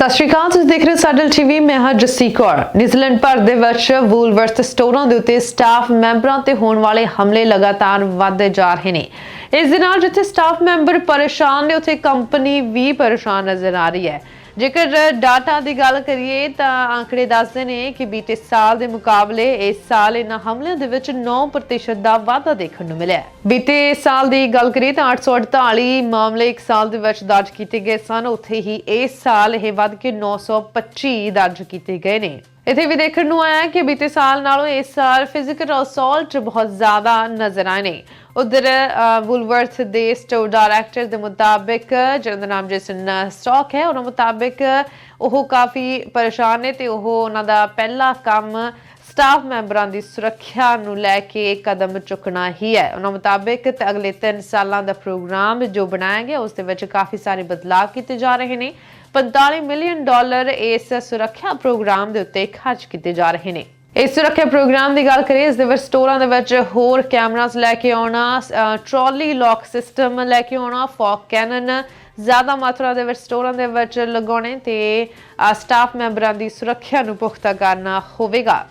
ਸਤਿ ਸ਼੍ਰੀ ਅਕਾਲ, ਤੁਸੀਂ ਦੇਖ ਰਹੇ ਹੋ ਸਾਡਲ ਟੀਵੀ ਮੈਂ ਹਾਂ ਜਸੀ ਕੌਰ। ਨਿਊਜ਼ੀਲੈਂਡ ਭਰ ਦੇ ਵਿੱਚ ਵੂਲਵਰਥ ਸਟੋਰਾਂ ਦੇ ਉੱਤੇ ਸਟਾਫ ਮੈਂਬਰਾਂ ਤੇ ਹੋਣ ਵਾਲੇ ਹਮਲੇ ਲਗਾਤਾਰ ਵੱਧਦੇ ਜਾ ਰਹੇ ਨੇ। ਇਸ ਦੇ ਨਾਲ ਜਿੱਥੇ ਸਟਾਫ ਮੈਂਬਰ ਪਰੇਸ਼ਾਨ ਨੇ, ਉੱਥੇ ਕੰਪਨੀ ਵੀ ਪਰੇਸ਼ਾਨ ਨਜ਼ਰ ਆ ਰਹੀ ਹੈ। ਜੇਕਰ ਡਾਟਾ ਦੀ ਗੱਲ ਕਰੀਏ ਤਾਂ ਆંકੜੇ ਦੱਸਦੇ ਨੇ ਕਿ ਬੀਤੇ ਸਾਲ ਦੇ ਮੁਕਾਬਲੇ ਇਸ ਸਾਲ ਇਹਨਾਂ ਹਮਲਿਆਂ ਦੇ ਵਿੱਚ 9% ਦਾ ਵਾਧਾ ਦੇਖਣ ਨੂੰ ਮਿਲਿਆ ਬੀਤੇ ਸਾਲ ਦੀ ਗੱਲ ਕਰੀਏ ਤਾਂ 848 ਮਾਮਲੇ ਇੱਕ ਸਾਲ ਦੇ ਵਿੱਚ ਦਰਜ ਕੀਤੇ ਗਏ ਸਨ। ਉੱਥੇ ਹੀ ਇਸ ਸਾਲ ਇਹ ਵੱਧ ਕੇ 925 ਦਰਜ ਕੀਤੇ ਗਏ ਨੇ। ਇੱਥੇ ਵੀ ਦੇਖਣ ਨੂੰ ਆਇਆ ਕਿ ਬੀਤੇ ਸਾਲ ਨਾਲੋਂ ਇਸ ਸਾਲ ਫਿਜ਼ੀਕਲ ਅਸੌਲਟ ਬਹੁਤ ਜ਼ਿਆਦਾ ਨਜ਼ਰ ਆਏ ਨੇ। ਉਧਰ ਵੁਲਵਰਥ ਦੇ ਸਟੋਰ ਡਾਇਰੈਕਟਰ ਦੇ ਮੁਤਾਬਿਕ ਜਿਹਨਾਂ ਦਾ ਨਾਮ ਜੇਸਨ ਸਟਾਕ ਹੈ, ਉਹਨਾਂ ਮੁਤਾਬਿਕ ਉਹ ਕਾਫੀ ਪਰੇਸ਼ਾਨ ਨੇ ਤੇ ਉਹ ਉਹਨਾਂ ਦਾ ਪਹਿਲਾ ਕੰਮ ਸਟਾਫ ਮੈਂਬਰਾਂ ਦੀ ਸੁਰੱਖਿਆ ਨੂੰ ਲੈ ਕੇ ਕਦਮ ਚੁੱਕਣਾ ਹੀ ਹੈ। ਉਹਨਾਂ ਮੁਤਾਬਿਕ ਤੇ ਅਗਲੇ 3 ਸਾਲਾਂ ਦਾ ਪ੍ਰੋਗਰਾਮ ਜੋ ਬਣਾਇਆ ਗਿਆ, ਉਸ ਦੇ ਵਿੱਚ ਕਾਫੀ ਸਾਰੇ ਬਦਲਾਅ ਕੀਤੇ ਜਾ ਰਹੇ ਨੇ। 45 ਮਿਲੀਅਨ ਡਾਲਰ ਇਸ ਸੁਰੱਖਿਆ ਪ੍ਰੋਗਰਾਮ ਦੇ ਉੱਤੇ ਖਰਚ ਕੀਤੇ ਜਾ ਰਹੇ ਨੇ। ਇਸ ਸੁਰੱਖਿਆ ਪ੍ਰੋਗਰਾਮ ਦੀ ਗੱਲ ਕਰੀਏ ਇਸ ਦੇ ਵਿੱਚ ਸਟੋਰਾਂ ਦੇ ਵਿੱਚ ਹੋਰ ਕੈਮਰਾਸ ਲੈ ਕੇ ਆਉਣਾ ਅ, ਟਰਾਲੀ ਲੌਕ ਸਿਸਟਮ ਲੈ ਕੇ ਆਉਣਾ ਫੌਗ ਕੈਨਨ ਜ਼ਿਆਦਾ ਮਾਤਰਾ ਦੇ ਵਿੱਚ ਸਟੋਰਾਂ ਦੇ ਵਿੱਚ ਲਗਾਉਣੇ ਤੇ ਸਟਾਫ ਮੈਂਬਰਾਂ ਦੀ ਸੁਰੱਖਿਆ ਨੂੰ ਪੁਖਤਾ ਕਰਨਾ ਹੋਵੇਗਾ।